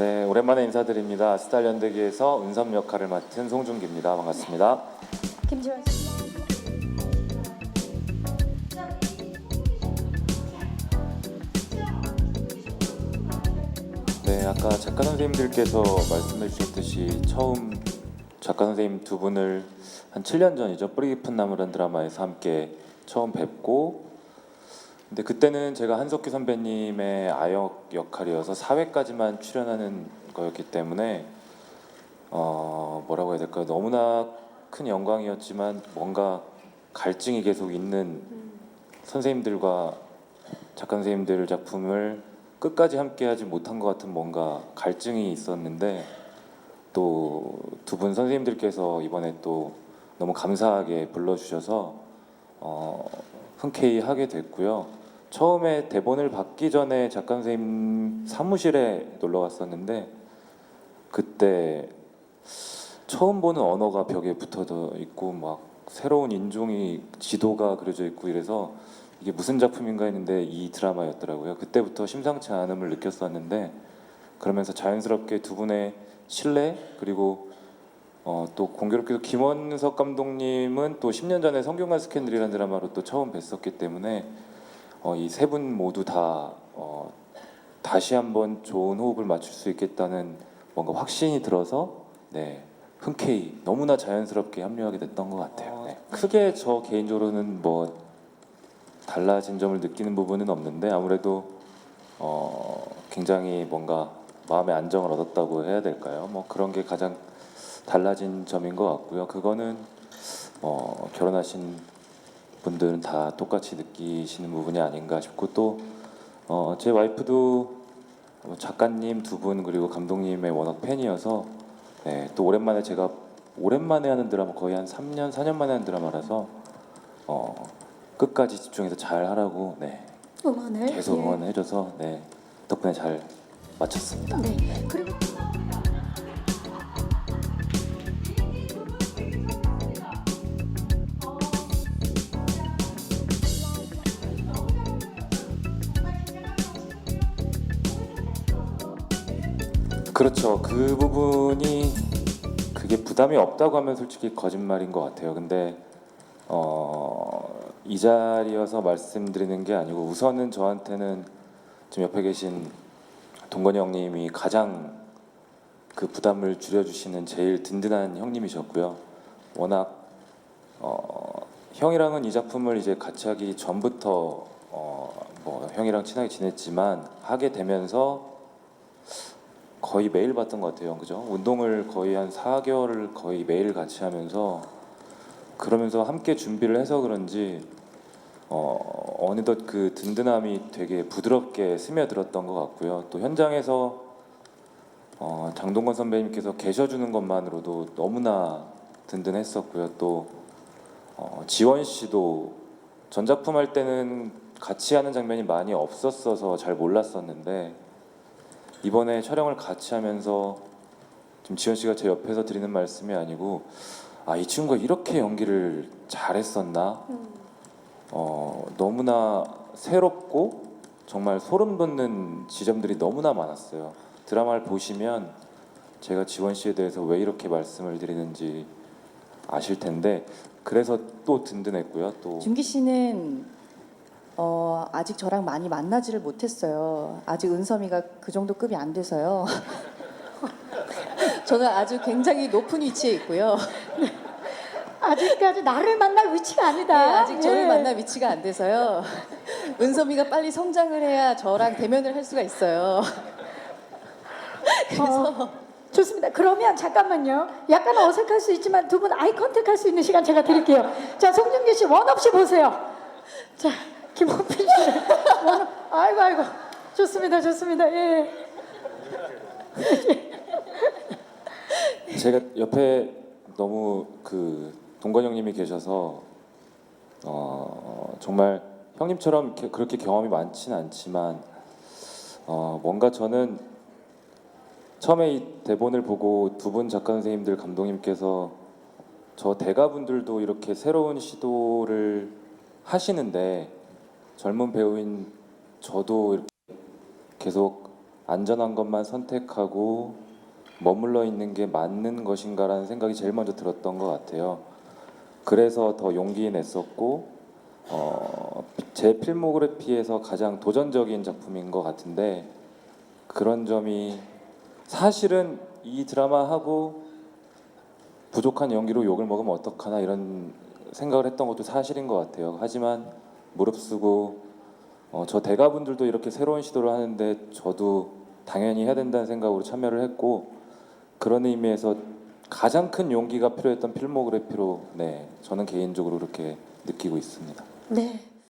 네, 오랜만에 인사드립니다. 스타일 연대기에서 은섭 역할을 맡은 송중기입니다. 반갑습니다. 김지원 씨. 네, 아까 작가 선생님들께서 말씀해 주셨듯이 처음 작가 선생님 두 분을 한 7년 전이죠. 뿌리 깊은 나무란 드라마에서 함께 처음 뵙고 근데 그때는 제가 한석규 선배님의 아역 역할이어서 4회까지만 출연하는 거였기 때문에 어 뭐라고 해야 될까요? 너무나 큰 영광이었지만 뭔가 갈증이 계속 있는 선생님들과 작가 선생님들 작품을 끝까지 함께하지 못한 것 같은 뭔가 갈증이 있었는데 또 두 분 선생님들께서 이번에 또 너무 감사하게 불러주셔서 어, 흔쾌히 하게 됐고요. 처음에 대본을 받기 전에 작가 선생님 사무실에 놀러 갔었는데 그때 처음 보는 언어가 벽에 붙어져 있고 막 새로운 인종이 지도가 그려져 있고 이래서 이게 무슨 작품인가 했는데 이 드라마였더라고요. 그때부터 심상치 않음을 느꼈었는데 그러면서 자연스럽게 두 분의 신뢰 그리고 어, 또 공교롭게도 김원석 감독님은 또 10년 전에 성균관 스캔들이라는 드라마로 또 처음 뵀었기 때문에 어, 이세 분 모두 다 어, 다시 한번 좋은 호흡을 맞출 수 있겠다는 뭔가 확신이 들어서 네 흔쾌히 너무나 자연스럽게 합류하게 됐던 것 같아요. 네. 크게 저 개인적으로는 뭐 달라진 점을 느끼는 부분은 없는데 아무래도 어, 굉장히 뭔가 마음의 안정을 얻었다고 해야 될까요? 뭐 그런 게 가장 달라진 점인 것 같고요. 그거는 어, 결혼하신 분들은 다 똑같이 느끼시는 부분이 아닌가 싶고 또 어, 제 와이프도 어, 작가님 두 분 그리고 감독님의 워낙 팬이어서 네, 또 오랜만에 제가 오랜만에 하는 드라마 거의 한 3년 4년 만에 하는 드라마라서 어, 끝까지 집중해서 잘 하라고 네, 응원을 계속 예. 응원해줘서 네, 덕분에 잘 마쳤습니다. 네. 그리고 그렇죠. 그 부분이 그게 부담이 없다고 하면 솔직히 거짓말인 것 같아요. 근데 어, 이 자리여서 말씀드리는 게 아니고 우선은 저한테는 지금 옆에 계신 동건이 형님이 가장 그 부담을 줄여주시는 제일 든든한 형님이셨고요. 워낙 어, 형이랑은 이 작품을 이제 같이 하기 전부터 어, 뭐 형이랑 친하게 지냈지만 하게 되면서 거의 매일 봤던 것 같아요. 그죠? 운동을 거의 한 4개월을 거의 매일 같이 하면서 그러면서 함께 준비를 해서 그런지 어, 어느덧 그 든든함이 되게 부드럽게 스며들었던 것 같고요. 또 현장에서 어, 장동건 선배님께서 계셔주는 것만으로도 너무나 든든했었고요. 또 어, 지원 씨도 전작품 할 때는 같이 하는 장면이 많이 없었어서 잘 몰랐었는데 이번에 촬영을 같이 하면서 지금 지원 씨가 제 옆에서 드리는 말씀이 아니고 아 이 친구가 이렇게 연기를 잘했었나 어, 너무나 새롭고 정말 소름 돋는 지점들이 너무나 많았어요. 드라마를 보시면 제가 지원 씨에 대해서 왜 이렇게 말씀을 드리는지 아실 텐데 그래서 또 든든했고요. 또 준기 씨는 어, 아직 저랑 많이 만나지를 못했어요. 아직 은섬이가 그 정도 급이 안 돼서요. 저는 아주 굉장히 높은 위치에 있고요. 아직까지 나를 만날 위치가 아니다. 네, 아직 저를 예. 만날 위치가 안 돼서요. 은섬이가 빨리 성장을 해야 저랑 대면을 할 수가 있어요. 어, 좋습니다. 그러면 잠깐만요. 약간 어색할 수 있지만 두 분 아이 컨택 할 수 있는 시간 제가 드릴게요. 자, 송중기 씨 원 없이 보세요. 자, 아이고 아이고. 좋습니다. 좋습니다. 예. 제가 옆에 너무 그 동건 형님이 계셔서 어, 정말 형님처럼 그렇게 경험이 많지는 않지만 어, 뭔가 저는 처음에 이 대본을 보고 두 분 작가 선생님들 감독님께서 저 대가분들도 이렇게 새로운 시도를 하시는데 젊은 배우인 저도 이렇게 계속 안전한 것만 선택하고 머물러 있는 게 맞는 것인가라는 생각이 제일 먼저 들었던 것 같아요. 그래서 더 용기 냈었고 어, 제 필모그래피에서 가장 도전적인 작품인 것 같은데 그런 점이 사실은 이 드라마 하고 부족한 연기로 욕을 먹으면 어떡하나 이런 생각을 했던 것도 사실인 것 같아요. 하지만 무릅쓰고 어, 저 대가분들도 이렇게 새로운 시도를 하는데 저도 당연히 해야 된다는 생각으로 참여를 했고 그런 의미에서 가장 큰 용기가 필요했던 필모그래피로 네 저는 개인적으로 그렇게 느끼고 있습니다. 네.